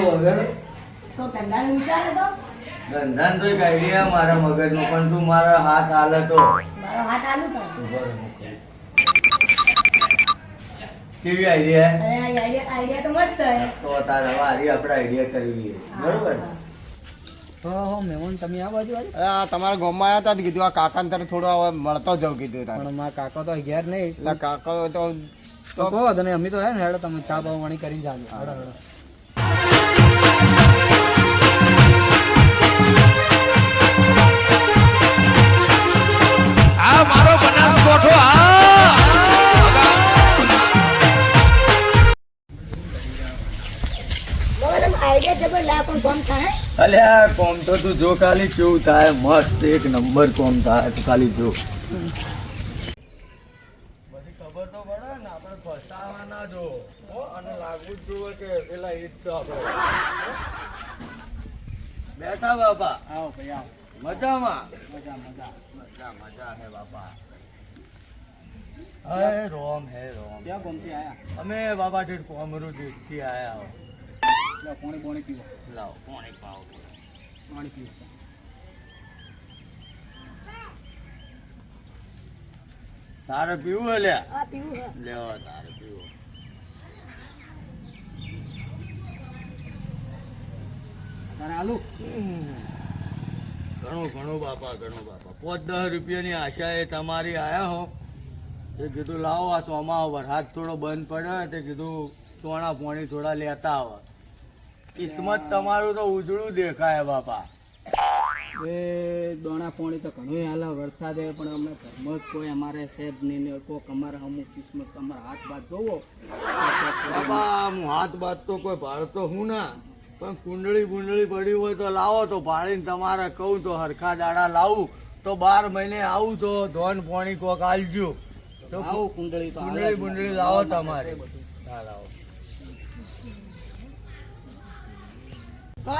જાઓ હું કરું પણ ધંધો બંધો વગર? તો ધંધાનો વિચાર હતો ધંધાનો તો એક આઈડિયા મારા મગજમાં પણ તું મારા હાથ હાલ તો. મારો હાથ આલુ તો. કેવી આઈડિયા આઈડિયા આઈડિયા તો મસ્ત હે તો તારે હવે આપણે આઈડિયા કરી લઈએ. બરોબર? ને? હો હો મહેમાન તમે આ બાજુ આ તમારા ગામમાં આવ્યા હતા તો કીધું આ કાકાને તારે થોડો હવે મળતો જાવ કીધું તારે. પણ મારા કાકા તો ઘેર નહીં. એટલે કાકા તો તો કહો અમે તો હે ને હેડો તમે ચા બા પાણી કરીને જાજો હેડો હેડો. થાય અલ્યા કોમ તો તું જો ખાલી કેવું થાય મસ્ત એક નંબર કોમ થાય તું ખાલી જો. બધી ખબર તો પડે ને આપણે ફસાવા ના જો અને લાગવું જ જોઈએ કે પેલા ઈ જ તો આપણે. બેઠા બાપા. આવો ભાઈ આવો. મજામાં? મજા મજા. મજા મજા હે બાપા. હે રોમ હે રોમ. ક્યાં ગમતી આયા? અમે બાબા ઠેઠ કોમરૂ દેખતી આયા હો. લો પાણી પાણી પીવો લાવ. પાણી પાવો પાણી પીવો તારે પીવું હે લ્યા? હા પીવું હે. લેવો તારે પીવો. તારે આલુ? ઘણું ઘણું બાપા ઘણું બાપા. પાંચ દસ રૂપિયાની આશા એ તમારી આયા હો. તે કીધું લાવો આ સોમાં વરસાદ થોડો બંધ પડ્યો તે કીધું તોણા પોણી થોડા લેતા આવો. કિસ્મત તમારું તો ઉજળું દેખાય બાપા. એ દોણા પોણી તો ઘણું વરસાદ વરસાદે પણ અમે ઘરમાં જ કોઈ અમારે સેબ નહીં ને કોક અમારે અમુક કિસ્મત તમારા હાથ બાદ જોવો. બાપા હું હાથ બાદ તો કોઈ ભાળતો હું ના પણ કુંડળી બુંડળી પડી હોય તો લાવો તો ભાળીને તમારે કહું તો હરખા દાડા લાવું. તો બાર મહિને આવું તો ધોન પોણી કોક આલજો. આવું કુંડળી તો કુંડળી બુંડળી લાવો તમારે. લાવો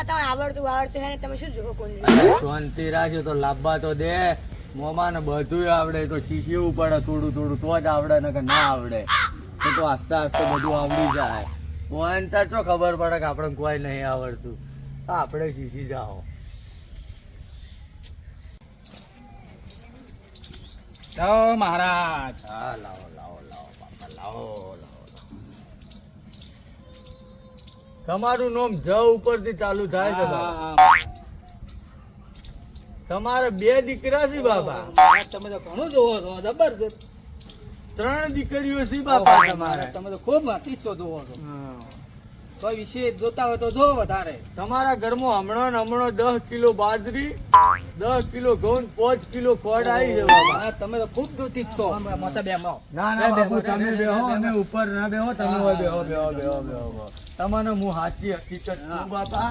તમે આવડતું આવડતું હે તમે શું જોવો કોણ શાંતિ રાખજો તો લાભવા તો દે. મોમાં ને બધું આવડે તો શીશીવું પડે થોડું થોડું તો જ આવડે ને કે ના આવડે. તો તો આસ્તે આસ્તે બધું આવડી જાય. પોઈન્ટ તો શું ખબર પડે કે આપણે કોઈ નહીં આવડતું. તો આપણે શીશી જાઓ. જાઓ મહારાજ. હા લાવો લાવો લાવો બાપા લાવો લાવો લાવો. તમારું નામ જ ઉપરથી ચાલુ થાય છે બાપા. તમારે બે દીકરા છે બાપા. તમે તો ઘણું જોવો છો જબરજસ્ત. ત્રણ દીકરીઓ છે બાપા તમારે. તમે તો ખૂબ ટીચો જોવો છો. વિશે જોતા હોય તો જો વધારે. તમારા ઘરમાં હમણાં હમણાં દસ કિલો બાજરી દસ કિલો ઘઉં પાંચ કિલો ખોડ આવી છે તમે તો ખૂબ દૂધી છો. મોટા બે ના ના બાપુ તમે બેહો અમે ઉપર ના બેહો તમે બેહો બેહો બેહો બેહો બેહો. હું સાચી હકીકત કહું બાપા?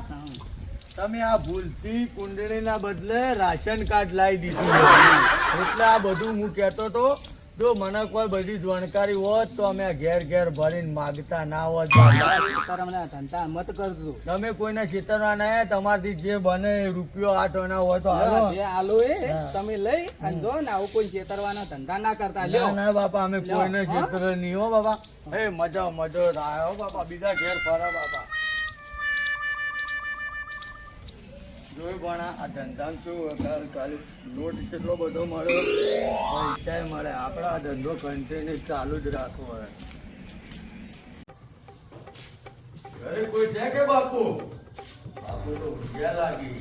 તમે આ ભૂલથી કુંડળીના બદલે રાશન કાર્ડ લાવી દીધું એટલે આ બધું હું કહેતો તો જો મને કોઈ બધી જાણકારી હોત તો અમે ઘેર ઘેર ભરીને માગતા ના હોત. તમને ધંધા મત કરજો. તમે કોઈને છેતરવા ના તમારથી જે બને રૂપિયો આઠ ના હોય તો હાલો જે હાલો એ તમે લઈ અને જો ને આવું કોઈ છેતરવાના ધંધા ના કરતા લ્યો. ના બાપા અમે કોઈને છેતર નહીં હો બાપા. એ મજા મજો હો બાપા. બીજા ઘેર ફરા બાપા. જોયું પણ આ ધંધા શું કાલ કાલ લોટ કેટલો બધો મળ્યો. પૈસા મળે. આપણા આ ધંધો કન્ટિન્યુ ચાલુ જ રાખવો હોય. ઘરે કોઈ છે કે બાપુ? બાપુ તો ભૂખ્યા લાગી.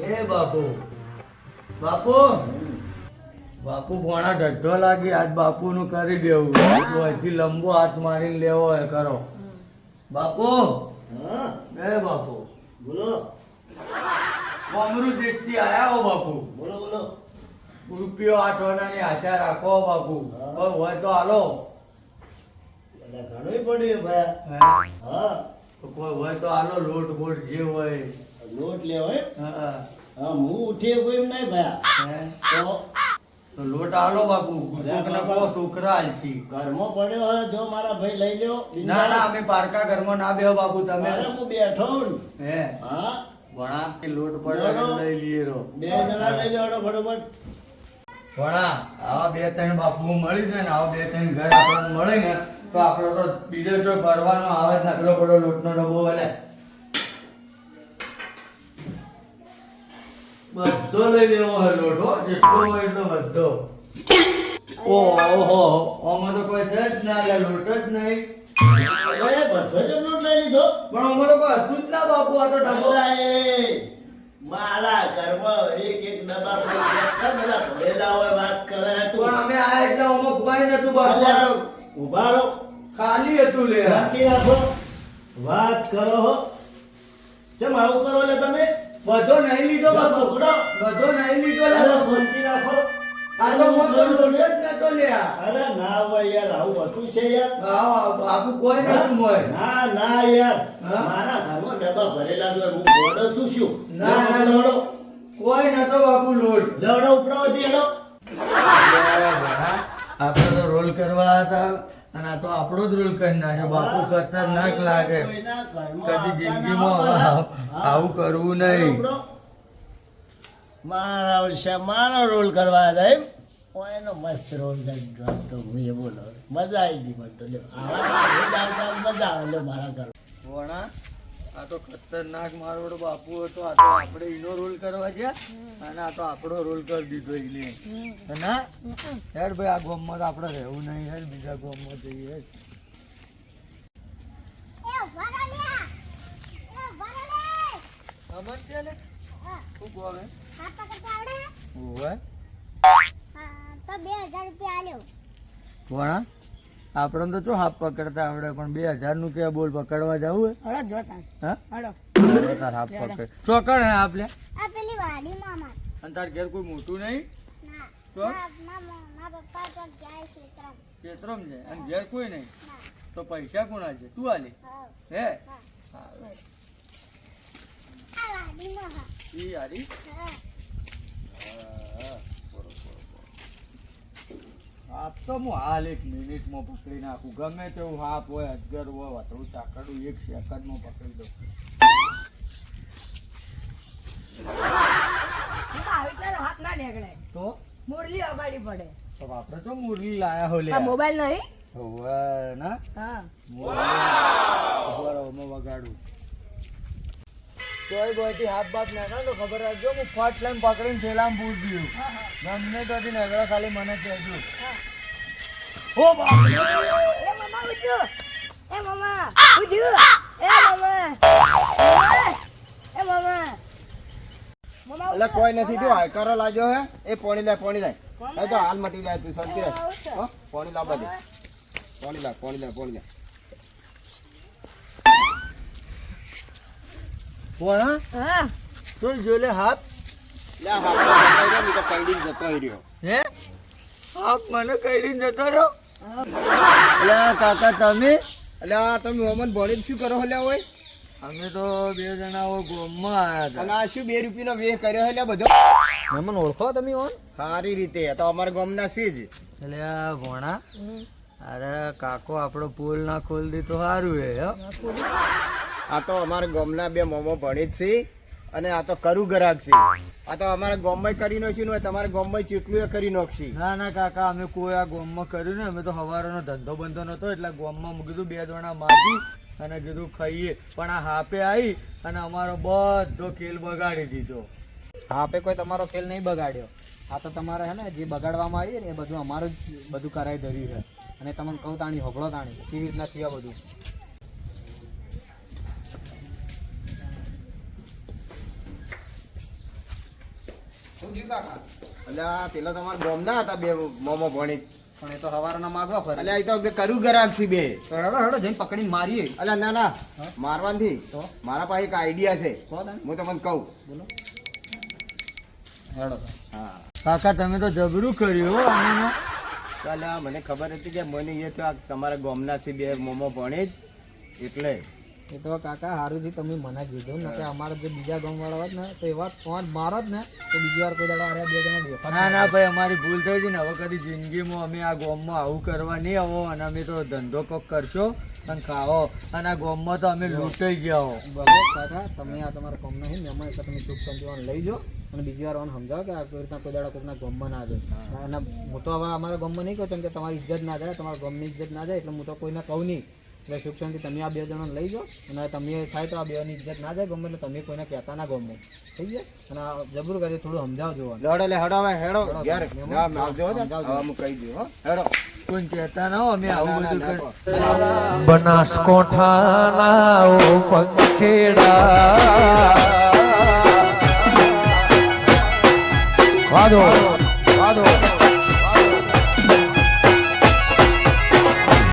એ બાપુ. બાપુ? બાપુ ભોણા ઢઢો લાગી. આજ બાપુ નું કરી દેવું. હજી લંબો હાથ મારીને લેવો હોય કરો બાપુ? એ બાપુ. બોલો. કોમરૂ દેશથી આયા હો બાપુ. બોલો બોલો. રૂપિયો આઠ આનાની આશા રાખો બાપુ. પણ હોય તો હાલો. ઘણું પડ્યો ભાઈ. હા? કોઈ હોય તો હાલો લોટ બોટ જે હોય. લોટ લેવો હે હા, હા. હા હું ઉઠી કોઈ એમ નહીં ભાઈ. હે? તો તો લોટ આલો બાપુ કોકને કહો છોકરા હાલશી ઘરમાં પડ્યો હે જો મારા ભાઈ લઈ લ્યો ના ના અમે પારકા ઘરમાં ના બેહો બાપુ તમે. અરે હું બેઠો હું. હે? વણા કે લોટ પડ્યો લઈ લઈએ રો બે જણા લઈ લેવડો ફટાફટ. વણા આવા બે ત્રણ બાપુ મળી જાય ને આવા બે ત્રણ ઘર આપણને મળે ને તો આપણો તો બીજો જો ભરવાનો આવે જ ના પેલો બધો લોટનો ડબ્બો વલે. બધો લઈ લેવો હોય લોટો જેટલો હોય એટલો બધો ઓહો આમાં તો કોઈ છે જ ના લે લોટ જ નહીં. બધો જ નોટ લઈ લીધો. પણ અમારો કોઈ હતું જ ના બાપુ આ તો ડબ્બો મારા ઘરમાં એક એક ડબ્બા બધા ભરેલા હોય વાત કરે તું. પણ અમે આ એટલે આમાં કોઈ નતું બાપુ ઊભા રહો. ખાલી હતું લે. શાંતિ રાખો. વાત કરો હો. ચમ આવું કરો લે તમે? બધો નહીં લીધો બાપુ. બધો નહીં લીધો શાંતિ રાખો. આ તો મોટો લોટ જ નતો લે અરે ના હોય યાર આવું હતું છે યાર. આ બાપુ કોઈ નતું મોય ના ના યાર. હા? મારા ઘરમાં ડબ્બા ભરેલા છે હું ગોડો શું છું? ના, ના. લોડો કોઈ નતો બાપુ લોટ લડો ઉપડાવો દેડો આપણે તો રોલ કરવા હતા. અને આ તો આપણો જ રોલ કરી નાખ્યો બાપુ ખતરનાક લાગે. કદી જિંદગીમાં આવું કરવું નહીં. મારા વર્ષે મારો રોલ કરવા હતા એમ. એનો મસ્ત રોલ કરતો હું એ બોલો. મજા આવી ગઈ આવતા મજા આવે લ્યો મારા ઘર વણા આ તો ખતરનાક મારો બાપુ હતો આ તો આપણે એનો રોલ કરવા છે. અને આ તો આપણો રોલ કરી દીધો એને. ના? હેડ ભાઈ આ ગોમમાં તો આપણે રહેવું નહીં. હેડ બીજા ગોમમાં જઈએ. છે? શું. વણા આપણે તો શું હાફ પકડતા આવડે પણ બે હજારનું કે બોલ પકડવા જવું હળો જોતા હે? હળો. હા તાર હાફ પકડ. ચોકડ હે આપ લે. આ પેલી વાડી મામા અને તાર ઘેર કોઈ મોટું નહીં? ના. તો? મા- પપ્પા તો જાય છે ત્રણ ક્ષેત્રમ છે અને ઘેર કોઈ નહીં? તો પૈસા કોના છે? તું આલી. હા? હે. આ વાડીમાં હા. ઈ હારી હા. આ તો હું હાલ એક મિનિટમાં પકડી નાખું. ગમે તેવું હાપ હોય અજગર હોય વતરું ચાકડું એક સેકન્ડમાં પકડી દઉં. હાથ ના નીકળે. તો? મુરલી અગાડી પડે. તો આપણે તો મુરલી લાયા હો લે મોબાઈલ નહીં? હોવે ના? હા. બરોબર વગાડું. તોય બોયથી હાથ બાપ નાખા તો ખબર રાખજો હું ફટ લઈને પકડીને થેલામાં પૂછ દીધું ગમે ત્યાંથી નગરા ખાલી મને કહેજો. ઓ બાપ. એ મામા એ મામા ઉઠ્યું એ મમ્મા એટલે કોઈ નથી જો હાયકારો લાગ્યો હે? એ પોણી લાય પોણી લાય એ તો હાલ મટી જાય તું શાંતિ રહે હો પોણી લાવ બધે પોણી લાવ પોણી લાવ પોણી લાવ કોણ હા? તો જોલે હાથ. લે હાથ. પકડાઈ ગયો, નહીં તો કંઈડી જ જતો રહ્યો. હે? આપ મને કઈ જતો રહ્યો? એટલે કાકા તમે? એટલે આ તમે ઓમન ભણી શું કરો હલ્યા હોય? અમે તો બે જણાઓ ગોમમાં આવ્યા અને આ શું બે રૂપિયાનો વેહ કર્યો હલ્યા બધો? હતા ઓળખો તમે ઓન? સારી રીતે તો અમારા ગોમના છે જ. એટલે આ ભોણા અરે કાકો આપણો પુલ ના ખોલ દીધો તો સારું હે હો. આ તો અમારા ગામના બે મોમો ભણી જ છે અને આ તો કરું ગ્રાહક છે. આ તો અમારા ગામમાં કરી નાખ્યું ને હોય તમારા ગામમાં ચેટલું એ કરી નાખશી. ના ના કાકા અમે કોઈ આ ગોમમાં કર્યું ને અમે તો હવારનો ધંધો બંધો નતો એટલે ગોમમાં મૂકી કીધું બે દોણા મારી અને કીધું ખાઈએ. પણ આ હાપે આવી અને અમારો બધો ખેલ બગાડી દીધો. હાપે કોઈ તમારો ખેલ નહીં બગાડ્યો. આ તો તમારે હે ને જે બગાડવામાં આવી ને એ બધું અમારું જ બધું કરાવી ધર્યું છે. અને તમને કહું તાણી હોબળો તાણી કેવી રીતના થયા બધું? આ પેલા તમારા ગામના હતા બે મોમો ભણી પણ એ તો હવારના માગવા ફરે. અલ્યા આ તો બે કર્યું ગ્રાહક છે બે. હેડો હેડો જઈને પકડીને મારીએ. અલ્યા ના ના મારવાથી તો? મારા પાસે એક આઈડિયા છે. હું તમને કહું. બોલો. હેડો હા. કાકા તમે તો જબરું કર્યું હો આનામાં. ચાલ મને ખબર હતી કે મને એ તો તમારા ગોમના છે બે મોમો ભણે જ એટલે એ તો કાકા સારું છે તમે મને કીધું ને કે અમારા જે બીજા ગામ વાળા હોત ને તો એવા ફોન મારો જ ને તો બીજી વાર કોઈ દાડો આરે બે જણા દેખા ના ના ભાઈ અમારી ભૂલ થઈ ગઈ ને. હવે કદી જિંદગીમાં અમે આ ગામમાં આવું કરવા નહીં આવો અને અમે તો ધંધો કોક કરશો અને ખાઓ. અને આ ગામમાં તો અમે લૂંટાઈ ગયા હો. બરાબર કાકા તમે આ તમારા ગામના નહીં મહેમાન એટલે તમે સુખ શાંતિવાન લઈ જાઓ અને બીજી વાર આને સમજાવો કે આ કોઈ રીતના કોઈ દાડા કોઈના ગામમાં ના જાય. અને હું તો હવે અમારા ગામમાં નહીં કહું કે તમારી ઇજ્જત ના જાય તમારા ગામની ઇજ્જત ના જાય એટલે હું તો કોઈને કહું નહીં. એટલે સુખ શાંતિ. તમે આ બે જણાને લઈ જાઓ. અને તમે થાય તો આ બેની ઇજ્જત ના જાય ગમે એટલે તમે કોઈને કહેતા ના ગમે. થઈ જાય અને આ જબરું કરી થોડું સમજાવજો. લડો લે હેડો હવે હેડો. આવજો હો કહી દઉં હો. હેડો. કોઈ કહેતા ના હો અમે આવું બધું બનાસકોઠાના પંખેડા